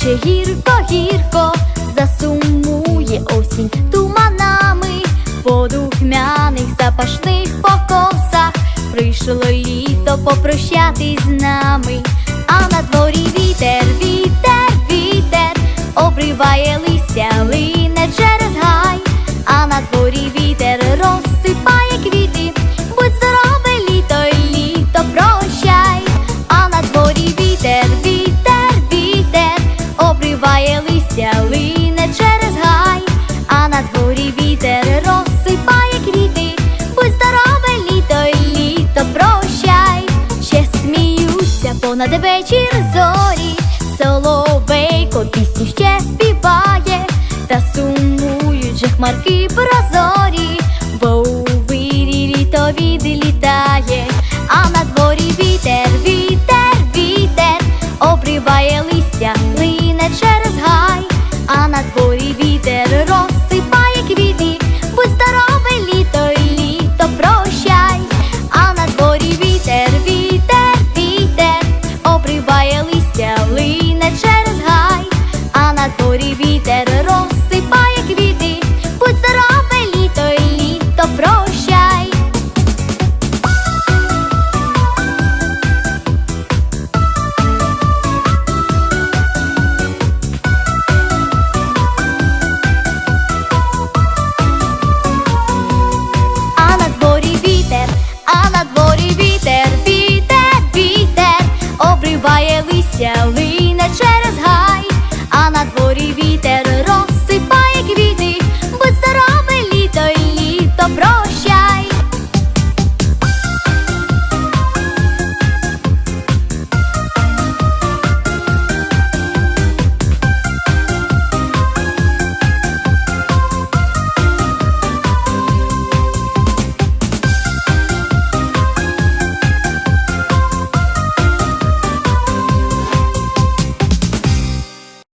наче гірко, гірко, засумує осінь туманами, по духмяних запашних покосах прийшло літо попрощатись з нами, а на дворі вітер, вітер, вітер, обриває листя, лине через гай, а на дворі вітер понад вечір зорі, соловейко пісню ще співає, та сумують же хмарки прозорі, а вітер розсипає квіти, будь здорове літо, літо прощай. А на дворі вітер, а на дворі вітер, вітер, вітер, обриває листя, лине